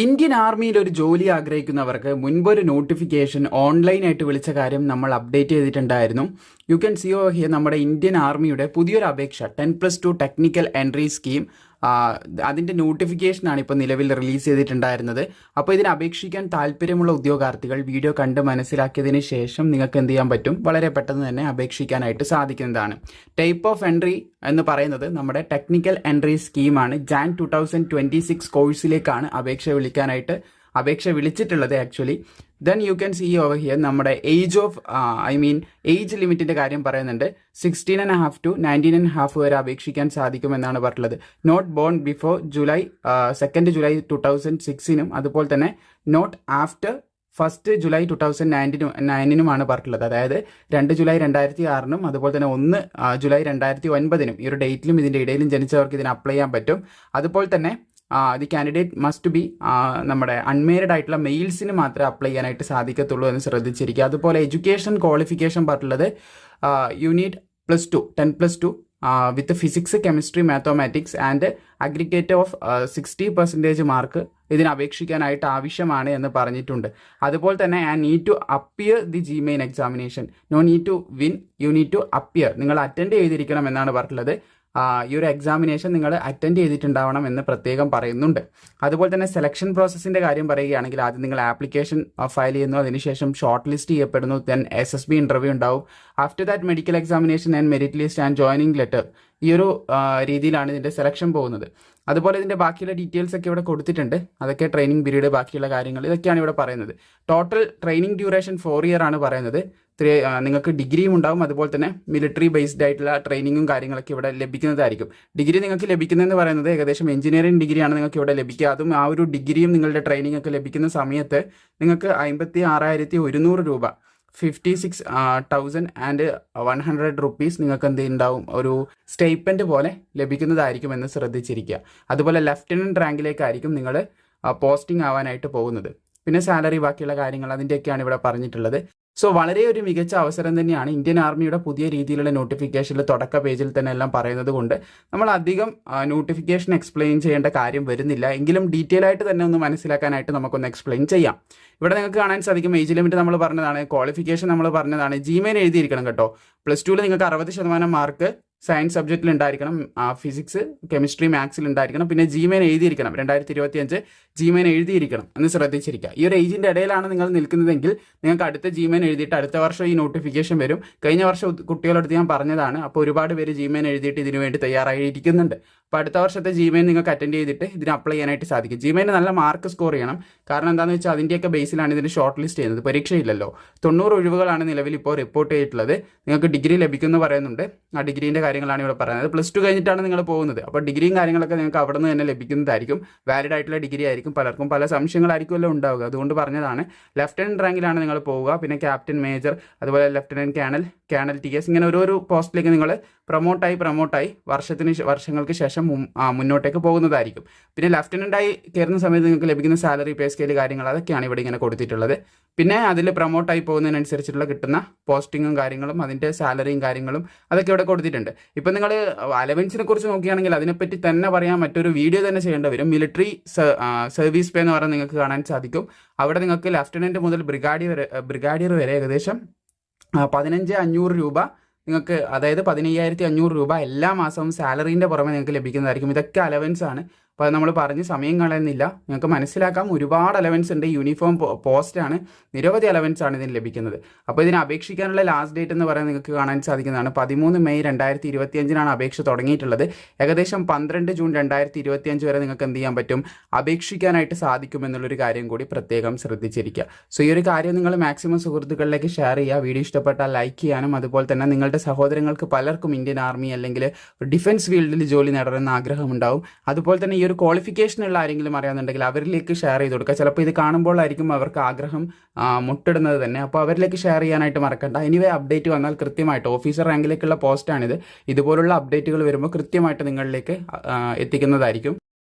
Indian ആർമിയിൽ ഒരു ജോലി ആഗ്രഹിക്കുന്നവർക്ക് മുൻപൊരു നോട്ടിഫിക്കേഷൻ ഓൺലൈനായിട്ട് വിളിച്ച കാര്യം നമ്മൾ അപ്ഡേറ്റ് ചെയ്തിട്ടുണ്ടായിരുന്നു. You can see oh here നമ്മുടെ ഇന്ത്യൻ ആർമിയുടെ പുതിയൊരു അപേക്ഷ ten plus two technical entry scheme. അതിന്റെ നോട്ടിഫിക്കേഷനാണ് ഇപ്പോൾ നിലവിൽ റിലീസ് ചെയ്തിട്ടുണ്ടായിരുന്നത്. അപ്പോൾ ഇതിന് അപേക്ഷിക്കാൻ താല്പര്യമുള്ള ഉദ്യോഗാർത്ഥികൾ വീഡിയോ കണ്ട് മനസ്സിലാക്കിയതിന് ശേഷം നിങ്ങൾക്ക് എന്ത് ചെയ്യാൻ പറ്റും? വളരെ പെട്ടെന്ന് തന്നെ അപേക്ഷിക്കാനായിട്ട് സാധിക്കുന്നതാണ്. ടൈപ്പ് ഓഫ് എൻട്രി എന്ന് പറയുന്നത് നമ്മുടെ ടെക്നിക്കൽ എൻട്രി സ്കീമാണ് Jan two thousand twenty six കോഴ്സിലേക്കാണ് അപേക്ഷ വിളിക്കാനായിട്ട് അപേക്ഷ വിളിച്ചിട്ടുള്ളത് actually then you can see over here നമ്മുടെ age of I mean age ലിമിറ്റിന്റെ കാര്യം പറയുന്നുണ്ട്. Sixteen and half to nineteen and half വരെ അപേക്ഷിക്കാൻ സാധിക്കുമെന്നാണ് പറഞ്ഞിട്ടുള്ളത്. Not born before July second July two thousand സിക്സിനും അതുപോലെ തന്നെ not after first July two thousand നയന്റീനും നയനിനുമാണ് പറഞ്ഞിട്ടുള്ളത്. അതായത് രണ്ട് ജൂലൈ രണ്ടായിരത്തി ആറിനും അതുപോലെ തന്നെ ഒന്ന് ജൂലൈ രണ്ടായിരത്തി ഒൻപതിനും ഈ ഒരു ഡേറ്റിലും ഇതിന്റെ ഇടയിലും ജനിച്ചവർക്ക് ഇതിന് അപ്ലൈ ചെയ്യാൻ പറ്റും. അതുപോലെ തന്നെ ദി കാൻഡിഡേറ്റ് മസ്റ്റ് ബി നമ്മുടെ അൺമേരിഡ് ആയിട്ടുള്ള മെയിൽസിന് മാത്രമേ അപ്ലൈ ചെയ്യാനായിട്ട് സാധിക്കത്തുള്ളൂ എന്ന് ശ്രദ്ധിച്ചിരിക്കുക. അതുപോലെ education qualification പറഞ്ഞുള്ളത് unit plus two ten plus two with physics chemistry mathematics and aggregate of sixty percentage mark ഇതിന് അപേക്ഷിക്കാനായിട്ട് ആവശ്യമാണ് എന്ന് പറഞ്ഞിട്ടുണ്ട്. അതുപോലെ തന്നെ I need to appear the JEE Main examination no need to win you need to appear നിങ്ങൾ attend ചെയ്തിരിക്കണം എന്നാണ് പറഞ്ഞിട്ടുള്ളത്. ഈ ഒരു എക്സാമിനേഷൻ നിങ്ങൾ അറ്റൻഡ് ചെയ്തിട്ടുണ്ടാവണം എന്ന് പ്രത്യേകം പറയുന്നുണ്ട്. അതുപോലെ തന്നെ സെലക്ഷൻ പ്രോസസ്സിന്റെ കാര്യം പറയുകയാണെങ്കിൽ ആദ്യം നിങ്ങൾ ആപ്ലിക്കേഷൻ ഫയൽ ചെയ്യുന്നു. അതിനുശേഷം ഷോർട്ട് ലിസ്റ്റ് ചെയ്യപ്പെടുന്നു. Then S S B interview ഉണ്ടാവും. After that medical examination and merit list and joining letter ഈ ഒരു രീതിയിലാണ് ഇതിന്റെ സെലക്ഷൻ പോകുന്നത്. അതുപോലെ ഇതിന്റെ ബാക്കിയുള്ള ഡീറ്റെയിൽസ് ഒക്കെ ഇവിടെ കൊടുത്തിട്ടുണ്ട്. അതൊക്കെ ട്രെയിനിങ് പീരീഡ് ബാക്കിയുള്ള കാര്യങ്ങൾ ഇതൊക്കെയാണ് ഇവിടെ പറയുന്നത്. Total training duration four year ആണ് പറയുന്നത്. നിങ്ങൾക്ക് ഡിഗ്രിയും ഉണ്ടാവും. അതുപോലെ തന്നെ മിലിറ്ററി ബേസ്ഡ് ആയിട്ടുള്ള ട്രെയിനിങ്ങും കാര്യങ്ങളൊക്കെ ഇവിടെ ലഭിക്കുന്നതായിരിക്കും. ഡിഗ്രി നിങ്ങൾക്ക് ലഭിക്കുന്നതെന്ന് പറയുന്നത് ഏകദേശം എഞ്ചിനീയറിംഗ് ഡിഗ്രിയാണ് നിങ്ങൾക്ക് ഇവിടെ ലഭിക്കുക. അതും ആ ഒരു ഡിഗ്രിയും നിങ്ങളുടെ ട്രെയിനിങ് ഒക്കെ ലഭിക്കുന്ന സമയത്ത് നിങ്ങൾക്ക് അമ്പത്തി ആറായിരത്തി ഒരുന്നൂറ് രൂപ fifty six thousand and one hundred rupees നിങ്ങൾക്ക് എന്ത് ഉണ്ടാവും ഒരു സ്റ്റേപ്പന്റ് പോലെ ലഭിക്കുന്നതായിരിക്കും എന്ന് ശ്രദ്ധിച്ചിരിക്കുക. അതുപോലെ ലെഫ്റ്റനന്റ് റാങ്കിലേക്കായിരിക്കും നിങ്ങൾ പോസ്റ്റിംഗ് ആവാനായിട്ട് പോകുന്നത്. പിന്നെ സാലറി ബാക്കിയുള്ള കാര്യങ്ങൾ അതിന്റെയൊക്കെയാണ് ഇവിടെ പറഞ്ഞിട്ടുള്ളത്. സോ വളരെ ഒരു മികച്ച അവസരം തന്നെയാണ് ഇന്ത്യൻ ആർമിയുടെ പുതിയ രീതിയിലുള്ള നോട്ടിഫിക്കേഷനിൽ തുടക്ക പേജിൽ തന്നെ എല്ലാം പറയുന്നത് കൊണ്ട് നമ്മൾ അധികം നോട്ടിഫിക്കേഷൻ എക്സ്പ്ലെയിൻ ചെയ്യേണ്ട കാര്യം വരുന്നില്ല. എങ്കിലും ഡീറ്റെയിൽ ആയിട്ട് തന്നെ ഒന്ന് മനസ്സിലാക്കാനായിട്ട് നമുക്കൊന്ന് എക്സ്പ്ലെയിൻ ചെയ്യാം. ഇവിടെ നിങ്ങൾക്ക് കാണാൻ സാധിക്കും ഏജ് ലിമിറ്റ് നമ്മൾ പറഞ്ഞതാണ് ക്വാളിഫിക്കേഷൻ നമ്മൾ പറഞ്ഞതാണ് ജിമെയിൽ എഴുതിയിരിക്കണം കേട്ടോ. പ്ലസ് ടുവിൽ നിങ്ങൾക്ക് അറുപത് ശതമാനം മാർക്ക് സയൻസ് സബ്ജക്റ്റിൽ ഉണ്ടായിരിക്കണം. ഫിസിക്സ് കെമിസ്ട്രി മാത്സിൽ ഉണ്ടായിരിക്കണം. പിന്നെ ജിമെയിൻ എഴുതിയിരിക്കണം. രണ്ടായിരത്തി ഇരുപത്തി അഞ്ച് ജിമെയിൻ എഴുതിയിരിക്കണം എന്ന് ശ്രദ്ധിച്ചിരിക്കുക. ഈ ഒരു ഏജിന്റെ ഇടയിലാണ് നിങ്ങൾ നിൽക്കുന്നതെങ്കിൽ നിങ്ങൾക്ക് അടുത്ത ജിമെയിൻ എഴുതിയിട്ട് അടുത്ത വർഷം ഈ നോട്ടിഫിക്കേഷൻ വരും. കഴിഞ്ഞ വർഷം കുട്ടികളടുത്ത് ഞാൻ പറഞ്ഞതാണ്. അപ്പോൾ ഒരുപാട് പേര് ജിമെയിൻ എഴുതിയിട്ട് ഇതിനു വേണ്ടി തയ്യാറായിരിക്കുന്നുണ്ട്. അപ്പോൾ അടുത്ത വർഷത്തെ ജിമെയിൽ നിങ്ങൾക്ക് അറ്റൻഡ് ചെയ്തിട്ട് ഇതിന് അപ്ലൈ ചെയ്യാനായിട്ട് സാധിക്കും. ജിമെയിൽ നല്ല മാർക്ക് സ്കോർ ചെയ്യണം. കാരണം എന്താണെന്ന് വെച്ചാൽ അതിന്റെയൊക്കെ ബേസിലാണ് ഇതിന് ഷോർട്ട് ലിസ്റ്റ് ചെയ്യുന്നത് പരീക്ഷയില്ലല്ലോ. തൊണ്ണൂറ് ഒഴിവുകളാണ് നിലവിൽ ഇപ്പോൾ റിപ്പോർട്ട് ചെയ്തിട്ടുള്ളത്. നിങ്ങൾക്ക് ഡിഗ്രി ലഭിക്കുമെന്ന് പറയുന്നുണ്ട്. ആ ഡിഗ്രീന്റെ കാര്യങ്ങളാണ് ഇവിടെ പറയുന്നത്. പ്ലസ് ടു കഴിഞ്ഞിട്ടാണ് നിങ്ങൾ പോകുന്നത്. അപ്പോൾ ഡിഗ്രിയും കാര്യങ്ങളൊക്കെ നിങ്ങൾക്ക് അവിടെ നിന്ന് തന്നെ ലഭിക്കുന്നതായിരിക്കും. വാലിഡ് ആയിട്ടുള്ള ഡിഗ്രി ആയിരിക്കും. പലർക്കും പല സംശയങ്ങളായിരിക്കുമല്ലോ ഉണ്ടാവുക. അതുകൊണ്ട് പറഞ്ഞതാണ്. ലെഫ്റ്റനന്റ് റാങ്കിലാണ് നിങ്ങൾ പോവുക. പിന്നെ ക്യാപ്റ്റൻ മേജർ അതുപോലെ lieutenant colonel colonel T S ഇങ്ങനെ ഓരോരോ പോസ്റ്റിലേക്ക് നിങ്ങൾ പ്രൊമോട്ടായി പ്രൊമോട്ടായി വർഷത്തിന് വർഷങ്ങൾക്ക് ശേഷം മുന്നോട്ടേക്ക് പോകുന്നതായിരിക്കും. പിന്നെ ലെഫ്റ്റനന്റായി കയറുന്ന സമയത്ത് നിങ്ങൾക്ക് ലഭിക്കുന്ന സാലറി പേ സ്കെയിൽ കാര്യങ്ങൾ അതൊക്കെയാണ് ഇവിടെ ഇങ്ങനെ കൊടുത്തിട്ടുള്ളത്. പിന്നെ അതിൽ പ്രൊമോട്ടായി പോകുന്നതിനനുസരിച്ചിട്ടുള്ള കിട്ടുന്ന പോസ്റ്റിങ്ങും കാര്യങ്ങളും അതിന്റെ സാലറിയും കാര്യങ്ങളും അതൊക്കെ ഇവിടെ കൊടുത്തിട്ടുണ്ട്. ഇപ്പം നിങ്ങൾ അലവൻസിനെ കുറിച്ച് നോക്കുകയാണെങ്കിൽ അതിനെപ്പറ്റി തന്നെ പറയാൻ മറ്റൊരു വീഡിയോ തന്നെ ചെയ്യേണ്ടി വരും. മിലിറ്ററി സർവീസ് പേ എന്ന് പറഞ്ഞാൽ നിങ്ങൾക്ക് കാണാൻ സാധിക്കും. അവിടെ നിങ്ങൾക്ക് ലെഫ്റ്റനന്റ് മുതൽ ബ്രിഗാഡിയർ ബ്രിഗാഡിയർ വരെ ഏകദേശം പതിനഞ്ച് അഞ്ഞൂറ് രൂപ നിങ്ങൾക്ക് അതായത് പതിനയ്യായിരത്തി അഞ്ഞൂറ് രൂപ എല്ലാ മാസവും സാലറീന്റെ പുറമെ നിങ്ങൾക്ക് ലഭിക്കുന്നതായിരിക്കും. ഇതൊക്കെ അലവൻസ് ആണ്. അപ്പോൾ നമ്മൾ പറഞ്ഞ് സമയം കളയുന്നില്ല. നിങ്ങൾക്ക് മനസ്സിലാക്കാം ഒരുപാട് അലവൻസ് ഉണ്ട്. യൂണിഫോം പോസ്റ്റ് ആണ്. നിരവധി അലവൻസ് ആണ് ഇതിന് ലഭിക്കുന്നത്. അപ്പോൾ ഇതിന് അപേക്ഷിക്കാനുള്ള ലാസ്റ്റ് ഡേറ്റ് എന്ന് പറയാൻ നിങ്ങൾക്ക് കാണാൻ സാധിക്കുന്നതാണ്. പതിമൂന്ന് മെയ് രണ്ടായിരത്തി ഇരുപത്തി അഞ്ചിനാണ് അപേക്ഷ തുടങ്ങിയിട്ടുള്ളത്. ഏകദേശം പന്ത്രണ്ട് ജൂൺ രണ്ടായിരത്തി ഇരുപത്തി അഞ്ച് വരെ നിങ്ങൾക്ക് എന്ത് ചെയ്യാൻ പറ്റും? അപേക്ഷിക്കാനായിട്ട് സാധിക്കുമെന്നുള്ളൊരു കാര്യം കൂടി പ്രത്യേകം ശ്രദ്ധിച്ചിരിക്കുക. സോ ഈ ഒരു കാര്യം നിങ്ങൾ മാക്സിമം സുഹൃത്തുക്കളിലേക്ക് ഷെയർ ചെയ്യുക. വീഡിയോ ഇഷ്ടപ്പെട്ടാൽ ലൈക്ക് ചെയ്യാനും അതുപോലെ തന്നെ നിങ്ങളുടെ സഹോദരങ്ങൾക്ക് പലർക്കും ഇന്ത്യൻ ആർമി അല്ലെങ്കിൽ ഡിഫൻസ് ഫീൽഡിൽ ജോലി നേടണമെന്ന് ആഗ്രഹമുണ്ടാവും. അതുപോലെ തന്നെ ഈ ഒരു ക്വാളിഫിക്കേഷൻ ഉള്ള ആരെങ്കിലും അറിയാമെന്നുണ്ടെങ്കിൽ അവരിലേക്ക് ഷെയർ ചെയ്ത് കൊടുക്കുക. ചിലപ്പോൾ ഇത് കാണുമ്പോഴായിരിക്കും അവർക്ക് ആഗ്രഹം മുട്ടിടുന്നത് തന്നെ. അപ്പോൾ അവരിലേക്ക് ഷെയർ ചെയ്യാനായിട്ട് മറക്കണ്ട. എനിവേ അപ്ഡേറ്റ് വന്നാൽ കൃത്യമായിട്ട് ഓഫീസർ റാങ്കിലേക്കുള്ള പോസ്റ്റാണിത് ഇതുപോലുള്ള അപ്ഡേറ്റുകൾ വരുമ്പോൾ കൃത്യമായിട്ട് നിങ്ങളിലേക്ക് എത്തിക്കുന്നതായിരിക്കും.